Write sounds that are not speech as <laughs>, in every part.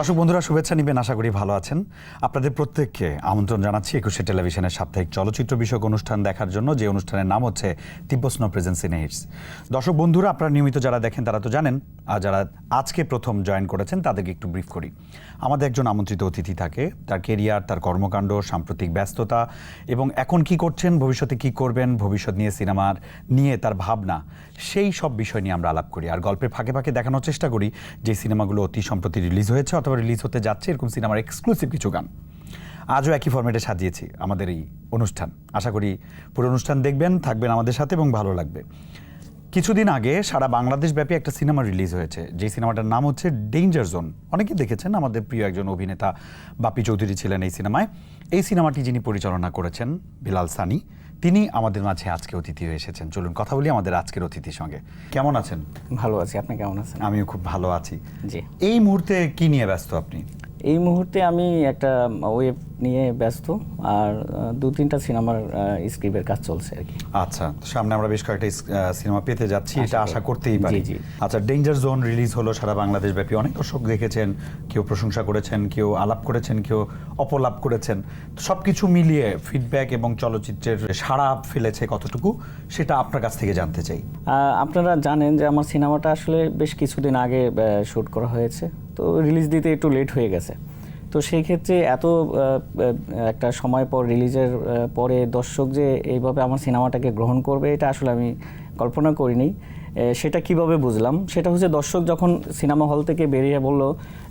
দর্শক বন্ধুরা, শুভেচ্ছা নিবেন, আশা করি ভালো আছেন। আপনাদের প্রত্যেককে আমন্ত্রণ জানাচ্ছি একুশে টেলিভিশনের সাপ্তাহিক চলচ্চিত্র বিষয়ক অনুষ্ঠান দেখার জন্য। যে অনুষ্ঠানের নাম হচ্ছে তিব্বস্ন প্রেজেন্স ইন হিটস দর্শক বন্ধুরা, আপনারা নিয়মিত যারা দেখেন তারা তো জানেন, আর যারা আজকে প্রথম জয়েন করেছেন তাদেরকে একটু ব্রিফ করি। আমাদের একজন আমন্ত্রিত অতিথি থাকে, তার কেরিয়ার, তার কর্মকাণ্ড, সাম্প্রতিক ব্যস্ততা, এবং এখন কি করছেন, ভবিষ্যতে কি করবেন, ভবিষ্যৎ নিয়ে সিনেমার নিয়ে তার ভাবনা, সেই সব বিষয় নিয়ে আমরা আলাপ করি। আর গল্পের ফাঁকে ফাঁকে দেখানোর চেষ্টা করি, যে সিনেমাগুলো অতি সম্প্রতি রিলিজ হয়েছে অথবা রিলিজ হতে যাচ্ছে, এরকম সিনেমার এক্সক্লুসিভ কিছু গান। আজও একই ফরম্যাটে সাজিয়েছি আমাদের এই অনুষ্ঠান। আশা করি পুরো অনুষ্ঠান দেখবেন, থাকবেন আমাদের সাথে এবং ভালো লাগবে। কিছুদিন আগে সারা বাংলাদেশ ব্যাপী একটা সিনেমা রিলিজ হয়েছে। যে সিনেমাটার নাম হচ্ছে ডেঞ্জার জোন অনেকেই দেখেছেন আমাদের প্রিয় একজন অভিনেতা বাপি চৌধুরী ছিলেন এই সিনেমায় এই সিনেমাটি যিনি পরিচালনা করেছেন, বিলাল সানি তিনি আমাদের মাঝে আজকে অতিথি হয়ে এসেছেন। চলুন কথা বলি আমাদের আজকের অতিথির সঙ্গে। কেমন আছেন? ভালো আছি। আপনি কেমন আছেন? আমিও খুব ভালো আছি। জি। এই মুহূর্তে কি নিয়ে ব্যস্ত আপনি? এই মুহূর্তে আমি একটা ওয়েব নিয়ে ব্যস্ত আর দু তিনটা সিনেমার স্ক্রিপ্টের কাজ চলছে আর কি। আচ্ছা সামনে আমরা বেশ কয়েকটা সিনেমা পেতে যাচ্ছি এটা আশা করতেই পারি। আচ্ছা ডেঞ্জার জোন রিলিজ হলো সারা বাংলাদেশ ব্যাপী। অনেক দর্শক দেখেছেন কেউ প্রশংসা করেছেন কেউ আলাপ করেছেন কেউ অপলাপ করেছেন। সব কিছু মিলিয়ে ফিডব্যাক এবং চলচ্চিত্রের সাড়া ফেলেছে কতটুকু সেটা আপনার কাছ থেকে জানতে চাই। আপনারা জানেন যে আমার সিনেমাটা আসলে বেশ কিছুদিন আগে শ্যুট করা হয়েছে। তো রিলিজ দিতে একটু লেট হয়ে গেছে। তো সেই ক্ষেত্রে এত একটা সময় পর রিলিজের পরে দর্শক যে এইভাবে আমার সিনেমাটাকে গ্রহণ করবে, এটা আসলে আমি কল্পনা করিনি। সেটা কীভাবে বুঝলাম? সেটা হচ্ছে দর্শক যখন সিনেমা হল থেকে বেরিয়ে বলল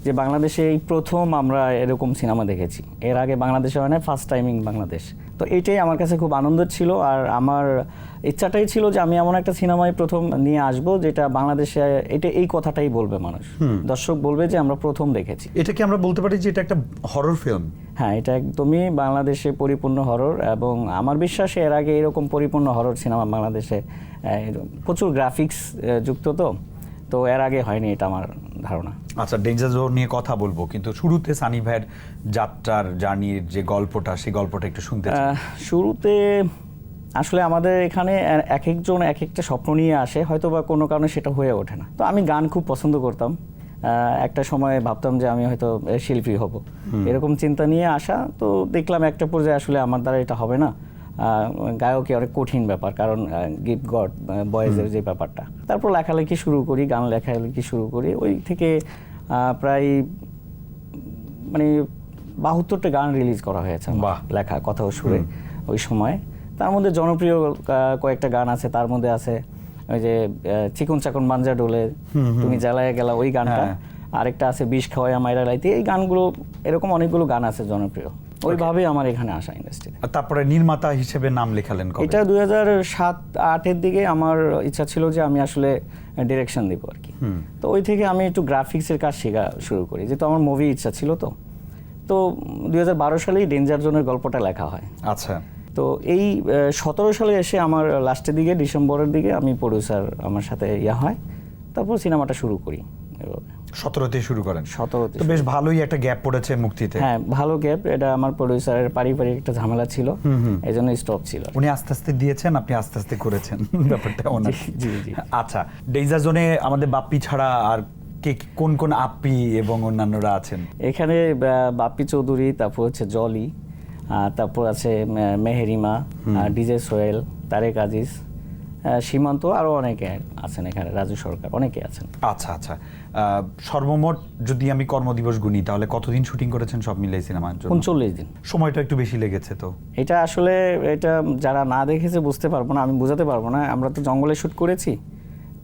যে বাংলাদেশে এই প্রথম আমরা এরকম সিনেমা দেখেছি। এর আগে বাংলাদেশে হয় না ফার্স্ট টাইমিং বাংলাদেশ। তো এইটাই আমার কাছে খুব আনন্দ ছিল আর আমার ইচ্ছাটাই ছিল যে আমি এমন একটা সিনেমায় প্রথম নিয়ে আসব যেটা বাংলাদেশে এটা এই কথাটাই বলবে মানুষ। দর্শক বলবে যে আমরা প্রথম দেখেছি। এটা কি আমরা বলতে পারি যে এটা একটা হরর ফিল্ম হ্যাঁ এটা একদমই বাংলাদেশে পরিপূর্ণ হরর এবং আমার বিশ্বাস এর আগে এরকম পরিপূর্ণ হরর সিনেমা বাংলাদেশে প্রচুর গ্রাফিক্স যুক্ত তো। তো এর আগে হয়নি এটা আমার ধারণা। আচ্ছা ডেঞ্জার জোন নিয়ে কথা বলব কিন্তু শুরুতে সানি ভাইয়ের যাত্রার জার্নির যে গল্পটা সেই গল্পটা একটু শুনতে শুরুতে আসলে আমাদের এখানে এক একজন এক একটা স্বপ্ন নিয়ে আসে হয়তো বা কোনো কারণে সেটা হয়ে ওঠে না। তো আমি গান খুব পছন্দ করতাম। একটা সময় ভাবতাম যে আমি হয়তো শিল্পী হব। এরকম চিন্তা নিয়ে আসা তো দেখলাম একটা পর্যায়ে আসলে আমার দ্বারা এটা হবে না। গায়কে অনেক কঠিন ব্যাপার কারণ গিফট গড বয়েজের যে ব্যাপারটা। তারপর লেখালেখি শুরু করি গান লেখালেখি শুরু করি। ওই থেকে প্রায় মানে বাহাত্তরটা গান রিলিজ করা হয়েছে। লেখা কথা ও সুরে ওই সময়। তার মধ্যে জনপ্রিয় কয়েকটা গান আছে তার মধ্যে আছে ওই যে চিকন চাকন মাঞ্জা ডোলে তুমি জ্বালায় গেলা ওই গানটা। হ্যাঁ। আরেকটা আছে বিষ খাওয়াইয়া মাইরা লাইতে। এই গানগুলো এরকম অনেকগুলো গান আছে জনপ্রিয়। ওইভাবেই আমার এখানে আসা ইন্ডাস্ট্রি আর তারপরে নির্মাতা হিসেবে নাম লেখালেন কবে? এটা দুই হাজার সাত আটের দিকে আমার ইচ্ছা ছিল যে আমি আসলে ডিরেকশন দিব আর কি। তো ওই থেকে আমি একটু গ্রাফিক্সের কাজ শেখা শুরু করি। যেহেতু আমার মুভি ইচ্ছা ছিল তো। তো দুই হাজার বারো সালেই ডেঞ্জার জোনের গল্পটা লেখা হয়। আচ্ছা। তো এই সতেরো সালে এসে আমার লাস্টের দিকে ডিসেম্বরের দিকে আমি প্রডিউসার আমার সাথে ইয়া হয়। তারপর সিনেমাটা শুরু করি এভাবে। সতেরোতে শুরু করেন। 17 তে তো বেশ ভালোই একটা গ্যাপ পড়েছে মুক্তিতে। হ্যাঁ ভালো গ্যাপ এটা আমার প্রডিউসারের পারিবারিক একটা ঝামেলা ছিল। এই জন্য স্টপ ছিল। উনি আস্তে আস্তে দিয়েছেন আপনি আস্তে আস্তে করেছেন। <laughs> ব্যাপারটা আর জি, জি। আচ্ছা ডেইজার জোনে আমাদের বাপ্পি ছাড়া আর কে কোন কোন আপ্পি এবং অন্যান্যরা আছেন? এখানে বাপ্পি চৌধুরী তারপর হচ্ছে জলি তারপর আছে মেহেরিমা ডিজে সোহেল তারেক আজিজ সীমান্ত আরও অনেকে আছেন এখানে রাজু সরকার অনেকে আছেন। আচ্ছা আচ্ছা। সর্বমোট যদি আমি কর্মদিবস গুনি তাহলে কতদিন শুটিং করেছেন সব মিলে সিনেমার জন্য? উনচল্লিশ দিন। সময়টা একটু বেশি লেগেছে তো। এটা আসলে এটা যারা না দেখেছে বুঝতে পারব না আমি বোঝাতে পারব না। আমরা তো জঙ্গলে শ্যুট করেছি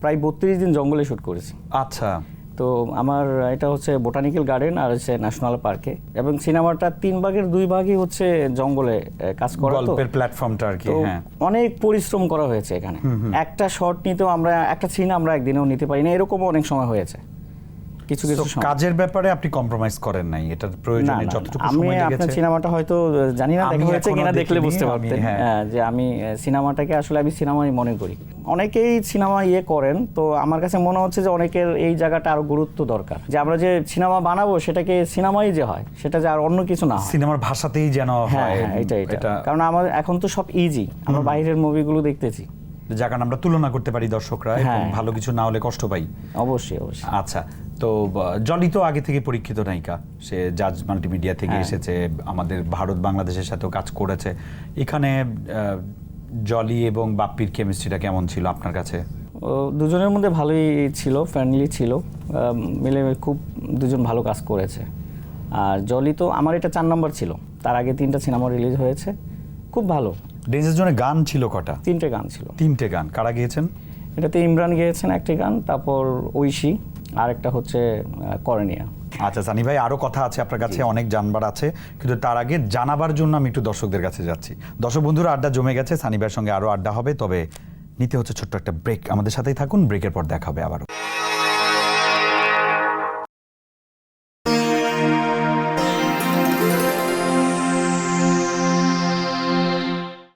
প্রায় বত্রিশ দিন জঙ্গলে শ্যুট করেছি। আচ্ছা। তো আমার এটা হচ্ছে বোটানিক্যাল গার্ডেন আর হচ্ছে ন্যাশনাল পার্কে। এবং সিনেমাটা তিন ভাগের দুই ভাগই হচ্ছে জঙ্গলে কাজ করা তো। গল্পের প্ল্যাটফর্মটা আর কি হ্যাঁ। অনেক পরিশ্রম করা হয়েছে এখানে। একটা শট নিতেও আমরা একটা সিন আমরা একদিনেও নিতে পারি না এরকমও অনেক সময় হয়েছে। কিছু কিছু সময়- কাজের ব্যাপারে আপনি কম্প্রোমাইজ করেন নাই এটার প্রয়োজনে না, না। যতটুকু আমি আপনার সিনেমাটা হয়তো জানি না দেখা হয়েছে কিনা দেখলে বুঝতে পারতেন। হ্যাঁ। হ্যাঁ, যে আমি সিনেমাটাকে আসলে আমি সিনেমাই মনে করি। অনেকেই সিনেমা ইয়ে করেন তো আমার কাছে মনে হচ্ছে যে অনেকের এই জায়গাটা আরও গুরুত্ব দরকার। যে আমরা যে সিনেমা বানাবো সেটাকে সিনেমাই যে হয় সেটা যে আর অন্য কিছু না সিনেমার ভাষাতেই যেন হ্যাঁ। হয় এটা এটা কারণ আমার এখন তো সব ইজি আমরা বাইরের মুভিগুলো দেখতেছি। যার কারণে আমরা তুলনা করতে পারি দর্শকরা। ভালো কিছু না হলে কষ্ট পাই। অবশ্যই অবশ্যই। আচ্ছা তো জলি তো আগে থেকে পরীক্ষিত নায়িকা। সে জাজ মাল্টিমিডিয়া থেকে হ্যাঁ। এসেছে আমাদের ভারত বাংলাদেশের সাথেও কাজ করেছে। এখানে জলি এবং বাপ্পির কেমিস্ট্রিটা কেমন ছিল আপনার কাছে? দুজনের মধ্যে ভালোই ছিল ফ্রেন্ডলি ছিল। মিলে খুব দুজন ভালো কাজ করেছে। আর জলি তো আমার এটা চার নম্বর ছিল। তার আগে তিনটা সিনেমা রিলিজ হয়েছে। খুব ভালো। ডেঞ্জার জোনে গান ছিল কটা? তিনটে গান ছিল। তিনটে গান। কারা গিয়েছেন? এটাতে ইমরান গেয়েছেন একটি গান তারপর ঐশী। আর একটা হচ্ছে করণীয়। আচ্ছা সানি ভাই আরও কথা আছে আপনার কাছে অনেক জানবার আছে কিন্তু তার আগে জানাবার জন্য আমি একটু দর্শকদের কাছে যাচ্ছি। দর্শক বন্ধুরা আড্ডা জমে গেছে সানি ভাইয়ের সঙ্গে আরও আড্ডা হবে তবে নিতে হচ্ছে ছোট্ট একটা ব্রেক আমাদের সাথেই থাকুন ব্রেকের পর দেখা হবে আবারও।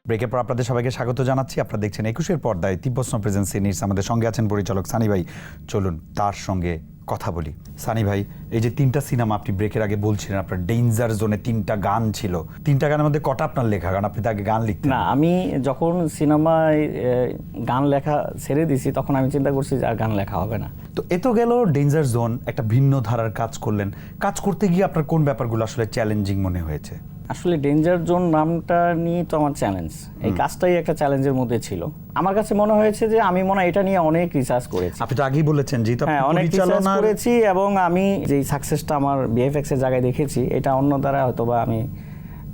ব্রেকের পর আপনাদের সবাইকে স্বাগত জানাচ্ছি। আপনারা দেখছেন একুশের পর্দায় তিব্বস্ন প্রেজেন্সি নিউজ আমাদের সঙ্গে আছেন পরিচালক সানি ভাই। চলুন তার সঙ্গে কথা বলি। সানি ভাই এই যে তিনটা সিনেমা আপনি ব্রেকের আগে বলছিলেন আপনার ডেঞ্জার জোনে তিনটা গান ছিল। তিনটা গানের মধ্যে কটা আপনার লেখা? গান আপনি তাকে গান লিখতেন। না আমি যখন সিনেমায় গান লেখা ছেড়ে দিছি তখন আমি চিন্তা করছি যে আর গান লেখা হবে না। তো এ তো গেল ডেঞ্জার জোন একটা ভিন্ন ধারার কাজ করলেন। কাজ করতে গিয়ে আপনার কোন ব্যাপারগুলো আসলে চ্যালেঞ্জিং মনে হয়েছে? আসলে ডেঞ্জার জোন নামটা নিয়ে তো আমার চ্যালেঞ্জ এই কাজটাই একটা চ্যালেঞ্জের মধ্যে ছিল। আমার কাছে মনে হয়েছে যে আমি মনে এটা নিয়ে অনেক রিসার্চ করেছি। আপনি তো আগেই বলেছেন আপনি হ্যাঁ অনেক রিসার্চ করেছি এবং আমি যেই সাকসেসটা আমার বিএফএক্স এর জায়গায় দেখেছি এটা অন্য দ্বারা হয়তো বা আমি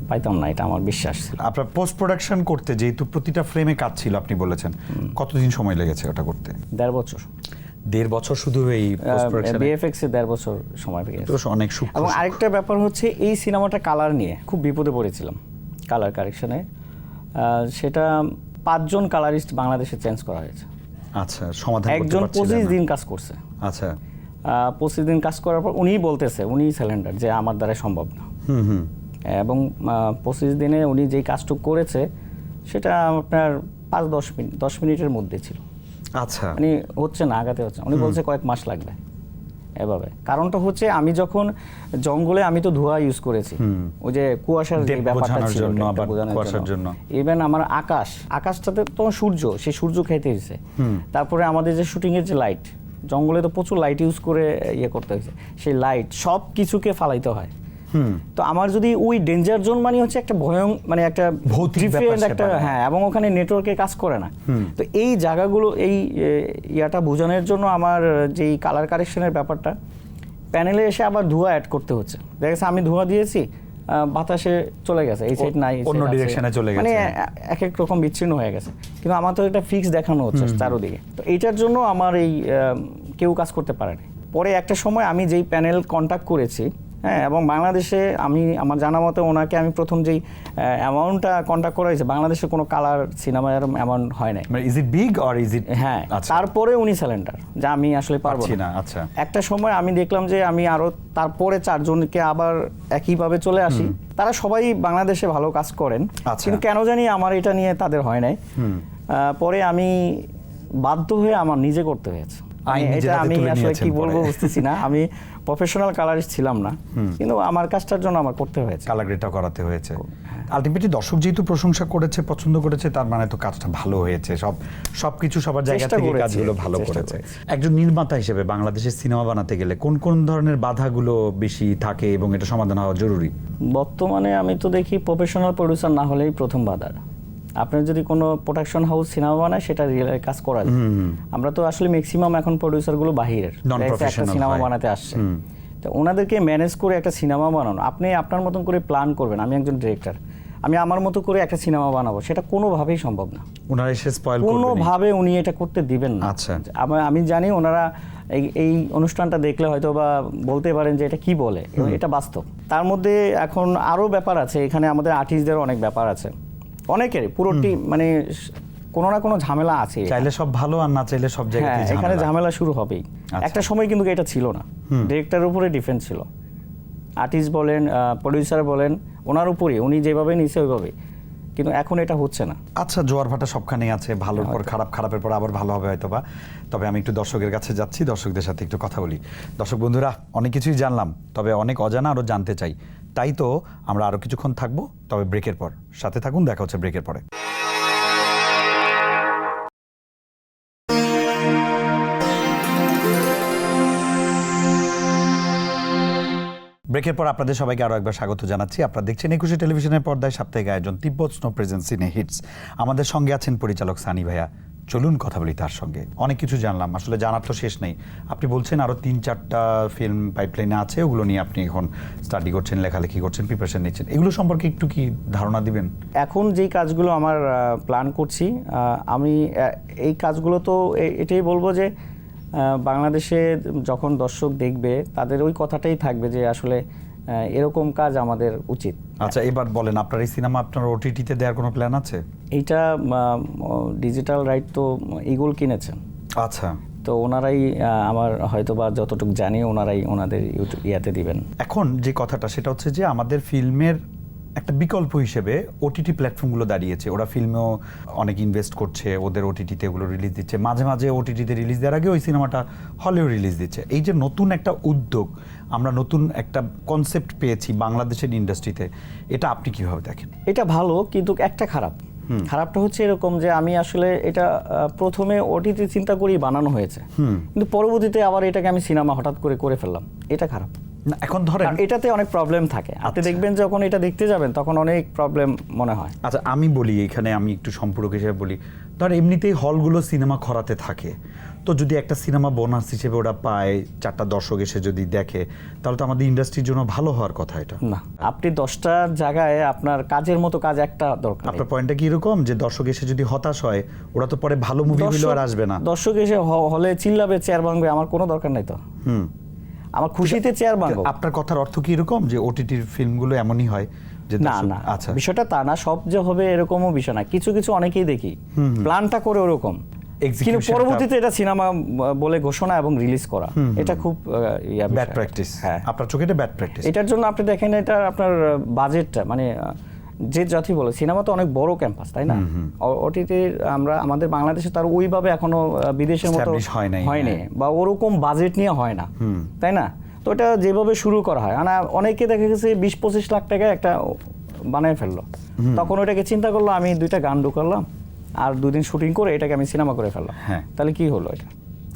পাইতাম না এটা আমার বিশ্বাস ছিল। আপনার পোস্ট প্রোডাকশন করতে যেহেতু প্রতিটা ফ্রেমে কাজ ছিল আপনি বলেছেন। কতদিন সময় লেগেছে ওটা করতে? দেড় বছর। দেড় বছর শুধু এই বিএফএক্স এ দেড় বছর সময় পেয়েছি অনেক সূক্ষ্ম এবং আরেকটা ব্যাপার হচ্ছে এই সিনেমাটা কালার নিয়ে খুব বিপদে পড়েছিলাম কালার কারেকশনে সেটা পাঁচজন কালারিস্ট বাংলাদেশে চেঞ্জ করা হয়েছে। আচ্ছা সমাধান একজন পঁচিশ দিন কাজ করছে। আচ্ছা। পঁচিশ দিন কাজ করার পর উনিই বলতেছে উনিই সিলিন্ডার যে আমার দ্বারা সম্ভব না। হুম হুম। এবং পঁচিশ দিনে উনি যেই কাজটুকু করেছে সেটা আপনার পাঁচ দশ মিনিট দশ মিনিটের মধ্যে ছিল। আচ্ছা। মানে হচ্ছে না আগাতে হচ্ছে উনি বলছে কয়েক মাস লাগবে এভাবে। কারণটা হচ্ছে আমি যখন জঙ্গলে আমি তো ধোঁয়া ইউজ করেছি। ওই যে কুয়াশার যে ব্যাপারটা ছিল কুয়াশার জন্য। ইভেন আমার আকাশ আকাশটাতে তো সূর্য সেই সূর্য খাইতে হয়েছে। তারপরে আমাদের যে শুটিং এর যে লাইট জঙ্গলে তো প্রচুর লাইট ইউজ করে ইয়ে করতে হয়েছে। সেই লাইট সব কিছুকে ফালাইতে হয়। তো আমার যদি ওই ডেঞ্জার জোন মানে হচ্ছে একটা ভয়ং মানে একটা ভৌতিক একটা হ্যাঁ এবং ওখানে নেটওয়ার্কে কাজ করে না। তো এই জায়গাগুলো এই ইয়াটা বোঝানোর জন্য আমার যেই কালার কারেকশনের ব্যাপারটা প্যানেলে এসে আবার ধোঁয়া অ্যাড করতে হচ্ছে। দেখা গেছে আমি ধোঁয়া দিয়েছি বাতাসে চলে গেছে এই সাইড নাই অন্য এ চলে মানে গেছে। এ- এক এক রকম বিচ্ছিন্ন হয়ে গেছে। কিন্তু আমার তো এটা ফিক্স দেখানো হচ্ছে চারোদিকে। তো এইটার জন্য আমার এই কেউ কাজ করতে পারেনি। পরে একটা সময় আমি যেই প্যানেল কন্ট্যাক্ট করেছি হ্যাঁ এবং বাংলাদেশে আমি আমার জানা মতে ওনাকে আমি প্রথম যেই অ্যামাউন্টটা কন্ট্যাক্ট করা হয়েছে বাংলাদেশে কোনো কালার সিনেমা এরকম অ্যামাউন্ট হয় নাই। মানে is it big or is it হ্যাঁ আচ্ছা। তারপরে উনি সিলিন্ডার যা আমি আসলে পারব না। আচ্ছা। একটা সময় আমি দেখলাম যে আমি আরও তারপরে চারজনকে আবার একইভাবে চলে আসি। তারা সবাই বাংলাদেশে ভালো কাজ করেন। আচ্ছা। কিন্তু কেন জানি আমার এটা নিয়ে তাদের হয় নাই। পরে আমি বাধ্য হয়ে আমার নিজে করতে হয়েছে। এটা আমি আসলে কি বলব বুঝতেছি না। আমি প্রফেশনাল কালারিস্ট ছিলাম না। কিন্তু আমার কাজটার জন্য আমার করতে হয়েছে। কালার গ্রেডটা করাতে হয়েছে। আলটিমেটলি দর্শক যেহেতু প্রশংসা করেছে পছন্দ করেছে তার মানে তো কাজটা ভালো হয়েছে। সব সবকিছু সবার জায়গা থেকে কাজগুলো ভালো করেছে। একজন নির্মাতা হিসেবে বাংলাদেশের সিনেমা বানাতে গেলে কোন কোন ধরনের বাধাগুলো বেশি থাকে এবং এটা সমাধান হওয়া জরুরি? বর্তমানে আমি তো দেখি প্রফেশনাল প্রডিউসার না হলেই প্রথম বাধার। আপনার যদি কোনো প্রোডাকশন হাউস সিনেমা বানায় সেটা রিয়েল কাজ করা যায় আমরা তো আসলে ম্যাক্সিমাম এখন প্রডিউসারগুলো বাহিরের। একটা সিনেমা বানাতে আসছে। তো ওনাদেরকে ম্যানেজ করে একটা সিনেমা বানানো। আপনি আপনার মতন করে প্ল্যান করবেন আমি একজন ডিরেক্টর আমি আমার মতো করে একটা সিনেমা বানাবো সেটা কোনোভাবেই সম্ভব না। ওনারা এসে স্পয়েল কোনোভাবে উনি এটা করতে দিবেন না। আচ্ছা। আমি জানি ওনারা এই এই অনুষ্ঠানটা দেখলে হয়তো বা বলতে পারেন যে এটা কি বলে। এটা বাস্তব। তার মধ্যে এখন আরও ব্যাপার আছে। এখানে আমাদের আর্টিস্টদের অনেক ব্যাপার আছে। অনেকেরই পুরোটি মানে কোনো না কোনো ঝামেলা আছে চাইলে সব ভালো আর না চাইলে সব হ্যাঁ জায়গায় এখানে ঝামেলা শুরু হবেই। আচ্ছা। একটা সময় কিন্তু এটা ছিল না। ডিরেক্টরের উপরে ডিফেন্স ছিল। আর্টিস্ট বলেন প্রডিউসার বলেন ওনার উপরে উনি যেভাবে নিছে ওইভাবে। কিন্তু এখন এটা হচ্ছে না। আচ্ছা জোয়ার ভাটা সবখানেই আছে ভালোর পর খারাপ খারাপের পর আবার ভালো হবে হয়তো বা তবে আমি একটু দর্শকের কাছে যাচ্ছি দর্শকদের সাথে একটু কথা বলি। দর্শক বন্ধুরা অনেক কিছুই জানলাম তবে অনেক অজানা আরও জানতে চাই। তাই তো আমরা আরও কিছুক্ষণ থাকব, তবে ব্রেকের পর। সাথে থাকুন, দেখা হচ্ছে ব্রেকের পরে। ব্রেকের পর আপনাদের সবাইকে আরও একবার স্বাগত জানাচ্ছি। আপনারা দেখছেন একুশে টেলিভিশনের পর্দায় সাপ্তাহিক আয়োজন তিব্বত স্নো প্রেজেন্স ইনে হিটস। আমাদের সঙ্গে আছেন পরিচালক সানি ভাইয়া। চলুন কথা বলি তার সঙ্গে। অনেক কিছু জানলাম, আসলে জানার তো শেষ নেই। আপনি বলছেন আরও তিন চারটা ফিল্ম পাইপলাইনে আছে, ওগুলো নিয়ে আপনি এখন স্টাডি করছেন, লেখালেখি করছেন প্রিপারেশন নিচ্ছেন। এগুলো সম্পর্কে একটু কি ধারণা দিবেন? এখন যেই কাজগুলো আমার প্ল্যান করছি আমি এই কাজগুলো তো এটাই বলব যে বাংলাদেশে যখন দর্শক দেখবে, তাদের ওই কথাটাই থাকবে যে আসলে এরকম কাজ আমাদের উচিত। আচ্ছা এবার বলেন আপনার এই সিনেমা আপনার ওটিটিতে দেওয়ার কোনো প্ল্যান আছে? এইটা ডিজিটাল রাইট তো ইগল কিনেছেন আচ্ছা। তো ওনারাই আমার হয়তো বা যতটুকু জানি ওনারাই ওনাদের ইউটিউব ইয়াতে দিবেন। এখন যে কথাটা সেটা হচ্ছে যে আমাদের ফিল্মের একটা বিকল্প হিসেবে ওটিটি প্ল্যাটফর্মগুলো দাঁড়িয়েছে। ওরা ফিল্মেও অনেক ইনভেস্ট করছে ওদের ওটিটিতে ওগুলো রিলিজ দিচ্ছে। মাঝে মাঝে ওটিটিতে রিলিজ দেওয়ার আগে ওই সিনেমাটা হলেও রিলিজ দিচ্ছে। এই যে নতুন একটা উদ্যোগ আমরা নতুন একটা কনসেপ্ট পেয়েছি বাংলাদেশের ইন্ডাস্ট্রিতে এটা আপনি কীভাবে দেখেন? এটা ভালো কিন্তু একটা খারাপ। খারাপটা হচ্ছে এরকম যে আমি আসলে এটা প্রথমে ওটিতে চিন্তা করেই বানানো হয়েছে। কিন্তু পরবর্তীতে আবার এটাকে আমি সিনেমা হঠাৎ করে করে ফেললাম। এটা খারাপ। এখন ধরেন এটাতে অনেক প্রবলেম থাকে। আপনি আচ্ছা। দেখবেন যখন এটা দেখতে যাবেন তখন অনেক প্রবলেম মনে হয়। আচ্ছা আমি বলি এখানে আমি একটু সম্পূরক হিসেবে বলি। ধর এমনিতেই হলগুলো সিনেমা খরাতে থাকে। তো যদি একটা সিনেমা বোনাস হিসেবে ওরা পায় চারটা দর্শক এসে যদি দেখে তাহলে তো আমাদের ইন্ডাস্ট্রির জন্য ভালো হওয়ার কথা এটা। না আপনি দশটার জায়গায় আপনার কাজের মতো কাজ একটা দরকার আপনার পয়েন্টটা কি এরকম? যে দর্শক এসে যদি হতাশ হয় ওরা তো পরে ভালো মুভি আর আসবে না। দর্শক এসে হলে চিল্লাবে চেয়ার ভাঙবে আমার কোনো দরকার নাই তো। হুম। আমার খুশিতে চেয়ার ভাঙবো আপনার কথার অর্থ কি এরকম? যে ওটিটির ফিল্মগুলো এমনই হয় যে না না। আচ্ছা। বিষয়টা তা না সব যে হবে এরকমও বিষয় না। কিছু কিছু অনেকেই দেখি। প্ল্যানটা করে ওরকম। কিন্তু পরবর্তীতে এটা সিনেমা বলে ঘোষণা এবং রিলিজ করা। এটা খুব ব্যাড প্র্যাকটিস হ্যাঁ। আপনার চোখে এটা ব্যাড প্র্যাকটিস এটার জন্য আপনি দেখেন এটা আপনার বাজেটটা মানে যে জাতি বলে সিনেমা তো অনেক বড় ক্যাম্পাস তাই না? ওটিটির আমরা আমাদের বাংলাদেশে তার ওইভাবে এখনও বিদেশের মতো হয় নাই, হয়নি হ্যাঁ। বা ওরকম বাজেট নিয়ে হয় না তাই না? তো এটা যেভাবে শুরু করা হয় মানে অনেকে দেখা গেছে বিশ পঁচিশ লাখ টাকা একটা বানায় ফেলল। তখন ওটাকে চিন্তা করল আমি দুইটা গান ঢুকালাম আর দুদিন শুটিং করে এটাকে আমি সিনেমা করে ফেললাম। হ্যাঁ। তাহলে কি হলো এটা?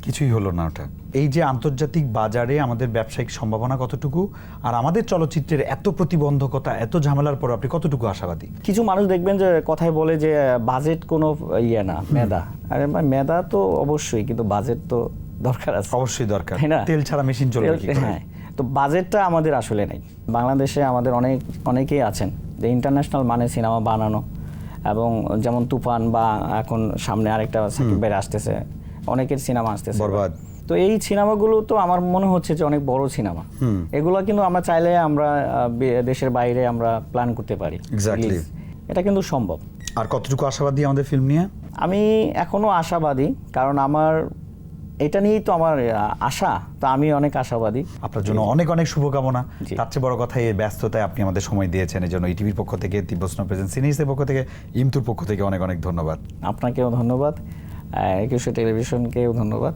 কিছুই হলো না ওটা। এই যে আন্তর্জাতিক বাজারে আমাদের ব্যবসায়িক সম্ভাবনা কতটুকু আর আমাদের চলচ্চিত্রের এত প্রতিবন্ধকতা এত ঝামেলার পর আপনি কতটুকু আশাবাদী? কিছু মানুষ দেখবেন যে কথায় বলে যে বাজেট কোনো ইয়ে না মেধা। আরে মেধা তো অবশ্যই কিন্তু বাজেট তো দরকার আছে। অবশ্যই দরকার। তেল ছাড়া মেশিন চলবে কি হ্যাঁ তো বাজেটটা আমাদের আসলে নেই। বাংলাদেশে আমাদের অনেক অনেকেই আছেন যে ইন্টারন্যাশনাল মানে সিনেমা বানানো। এবং যেমন তুফান বা এখন সামনে আরেকটা ভাইয়ের আসতেছে অনেকের সিনেমা আসতেছে। বরবাদ। তো এই সিনেমাগুলো তো আমার মনে হচ্ছে যে অনেক বড় সিনেমা। এগুলো কিন্তু আমরা চাইলে আমরা দেশের বাইরে আমরা প্ল্যান করতে পারি. এটা কিন্তু সম্ভব। আর কতটুকু আশাবাদী আমাদের ফিল্ম নিয়ে? আমি এখনও আশাবাদী কারণ আমার এটা নিয়েই তো আমার আশা তো আমি অনেক আশাবাদী। আপনার জন্য অনেক অনেক শুভকামনা। তার চেয়ে বড় কথা এই ব্যস্ততায় আপনি আমাদের সময় দিয়েছেন এই জন্য ইটিভির পক্ষ থেকে তিব্বস্ন প্রেজেন্ট সিনিসের পক্ষ থেকে ইমতুর পক্ষ থেকে অনেক অনেক ধন্যবাদ। আপনাকেও ধন্যবাদ। একুশে টেলিভিশনকেও ধন্যবাদ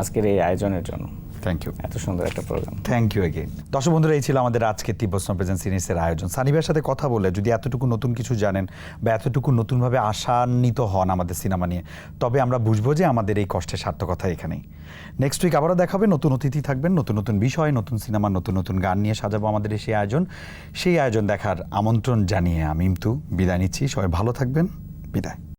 আজকের এই আয়োজনের জন্য। থ্যাংক ইউ এত সুন্দর একটা প্রোগ্রাম থ্যাংক ইউ এগেন দর্শক বন্ধুরা এই ছিল আমাদের আজকে তিব্বস্ন প্রেজেন্ট সিরিজের আয়োজন। সানিবের সাথে কথা বলে যদি এতটুকু নতুন কিছু জানেন বা এতটুকু নতুনভাবে আশান্বিত হন আমাদের সিনেমা নিয়ে তবে আমরা বুঝব যে আমাদের এই কষ্টের সার্থকতা এখানেই। নেক্সট উইক আবারও দেখাবে নতুন অতিথি থাকবেন নতুন নতুন বিষয় নতুন সিনেমা নতুন নতুন গান নিয়ে সাজাবো আমাদের এই সেই আয়োজন। সেই আয়োজন দেখার আমন্ত্রণ জানিয়ে আমি ইমতু বিদায় নিচ্ছি। সবাই ভালো থাকবেন। বিদায়।